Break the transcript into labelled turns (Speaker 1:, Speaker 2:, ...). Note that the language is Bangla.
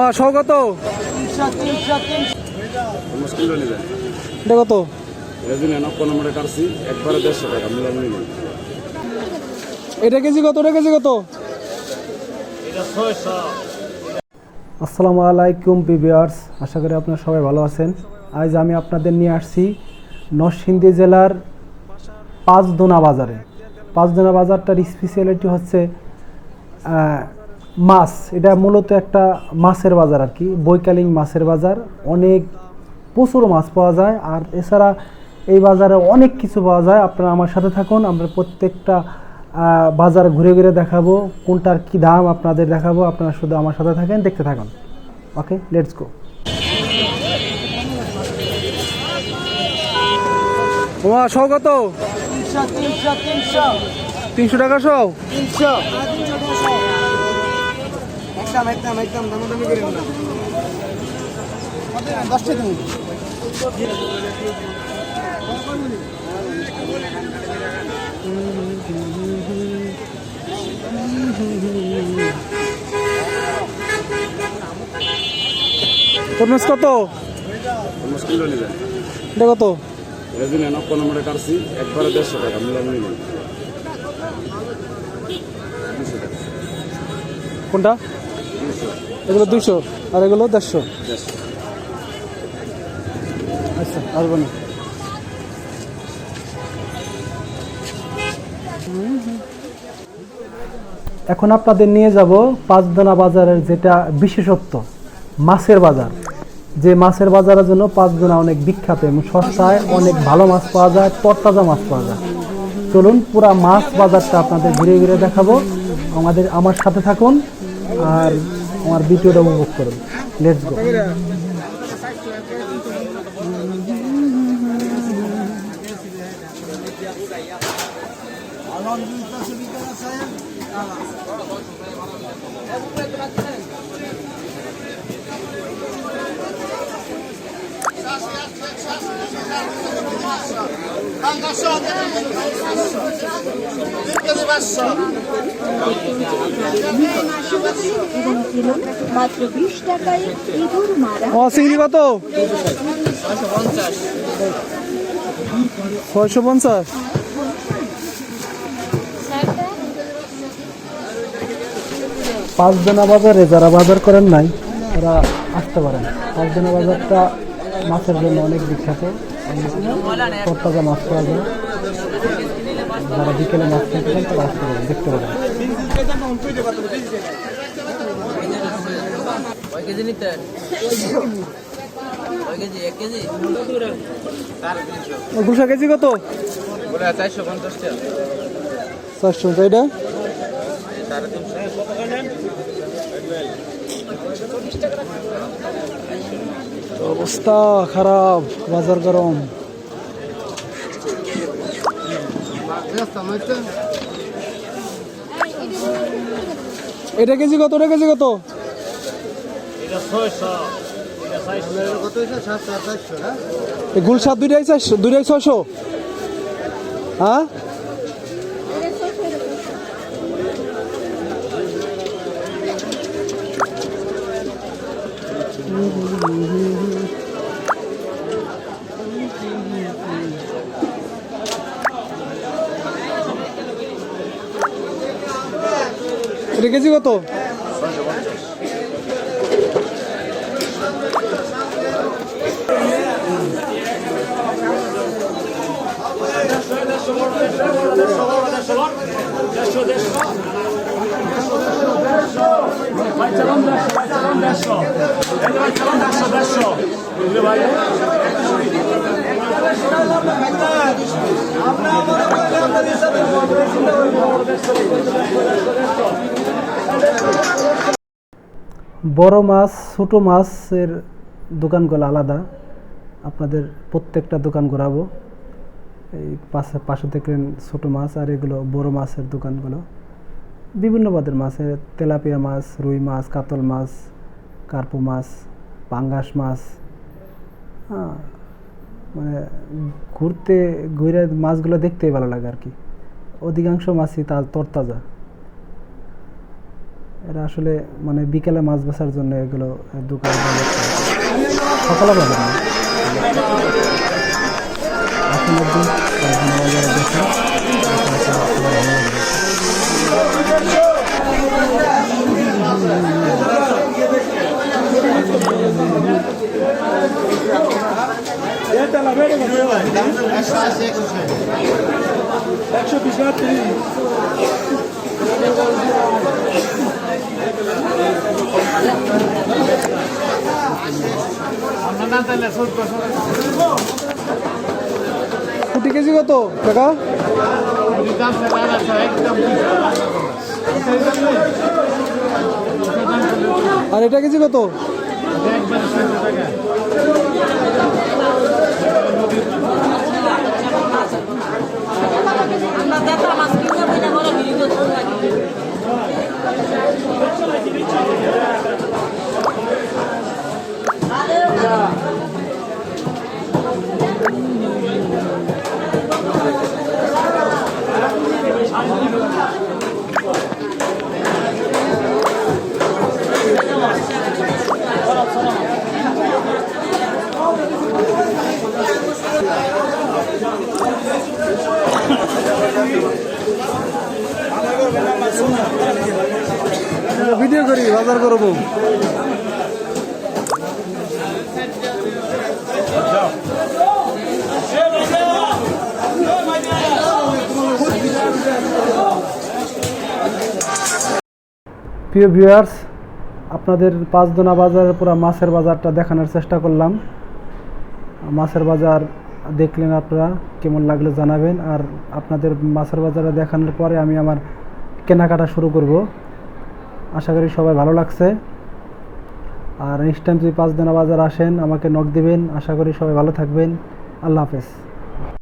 Speaker 1: ওমা শো কত? এটা কত? এটা কত এটা কত? আসসালামু আলাইকুম পিবিয়ার্স আশা করি আপনারা সবাই ভালো আছেন। আজ আমি আপনাদের নিয়ে আসছি নরসিংদী জেলার পাঁচদোনা বাজারে। পাঁচদোনা বাজারটার স্পেশালিটি হচ্ছে মাছ এটা মূলত একটা মাছের বাজার আর কি বৈকালীন মাছের বাজার। অনেক প্রচুর মাছ পাওয়া যায় আর এছাড়া এই বাজারে অনেক কিছু পাওয়া যায়। আপনারা আমার সাথে থাকুন আমরা প্রত্যেকটা বাজার ঘুরে ঘুরে দেখাবো কোনটার কি দাম আপনাদের দেখাবো আপনারা শুধু আমার সাথে থাকেন দেখতে থাকুন। ওকে লেটস গো শো কত? তিনশো টাকা শো?
Speaker 2: একদম একদম একদম দামাদামি করেন না। দশটা দিন
Speaker 1: তরমুজ কত?
Speaker 3: মুশকিল যায়
Speaker 1: এটা কত?
Speaker 3: রেজিনে নব্বই নম্বরে কাটছি একবারে দেড়শো টাকা
Speaker 1: কোনটা? এগুলো দুশো আর এগুলো দেড়শো। আচ্ছা আসব না। এখন আপনাদের নিয়ে যাব পাঁচদোনা বাজারের যেটা বিশেষত্ব, মাছের বাজার। যে মাছের বাজারের জন্য পাঁচদোনা অনেক বিখ্যাত এবং সস্তায় অনেক ভালো মাছ পাওয়া যায়, তরতাজা মাছ পাওয়া যায়। চলুন পুরা মাছ বাজারটা আপনাদের ঘুরে ঘুরে দেখাবো। আমাদের, আমার সাথে থাকুন। আর আমার ভিডিওটা উপভোগ করুন। লেটস গো
Speaker 4: মারা
Speaker 1: ও কত? ছয়শো পঞ্চাশ। পাঁচজনা বাজারে যারা বাজার করেন নাই, তারা আসতে পারেন। পাঁচজনা বাজারটা মাছের জন্য অনেক বিখ্যাত। তরতাজা মাছ পাওয়া যায়। যারা বিকেলে মাছ খেতে চান, তারা আসতে পারেন, দেখতে পারেন।
Speaker 5: কয় কেজি কয় কেজি? এক কেজি?
Speaker 1: দুশো কেজি কত?
Speaker 5: চারশো পঞ্চাশ
Speaker 1: চারশো এটা
Speaker 5: সাড়ে তিনশো।
Speaker 1: অবস্থা খারাপ বাজার গরম। এটা কেজি কত? এটা কেজি কত
Speaker 2: কত হয়েছে সাতশো চারশো হ্যাঁ
Speaker 1: এই গুলশাদ দুইটাই চারশো দুইটাই ছয়শো। হ্যাঁ? এটা কেজি কত? বড় মাছ, ছোট মাছের দোকানগুলো আলাদা। আপনাদের প্রত্যেকটা দোকান ঘোরাবো। এই পাশে পাশে দেখলেন ছোট মাছ আর এগুলো বড় মাছের দোকানগুলো। বিভিন্ন পদের মাছের, তেলাপিয়া মাছ, রুই মাছ, কাতল মাছ, কার্পু মাছ পাঙ্গাস মাছ হ্যাঁ মানে ঘুরতে ঘুরে মাছগুলো দেখতেই ভালো লাগে আর কি অধিকাংশ মাছই তা তরতাজা। এরা আসলে মানে বিকেলে মাছ বেচার জন্য এগুলো দোকানে। সকালে বাজার না প্রতি কেজি কত টাকা? আর এটা কেজি কত? ভিডিও করি, বাজার করব। প্রিয় ভিউয়ার্স আপনাদের পাঁচদোনা বাজারের পুরো মাছের বাজারটা দেখানোর চেষ্টা করলাম। মাছের বাজার দেখলেন আপনারা, কেমন লাগল জানাবেন। আর আপনাদের মাছের বাজারে দেখানোর পরে আমি আমার কেনাকাটা শুরু করব। আশা করি সবাই ভালো লাগছে। আর নেক্সট টাইম যদি পাঁচ পাঁচদোনা বাজার আসেন, আমাকে নক দিবেন। আশা করি সবাই ভালো থাকবেন। আল্লাহ হাফেজ।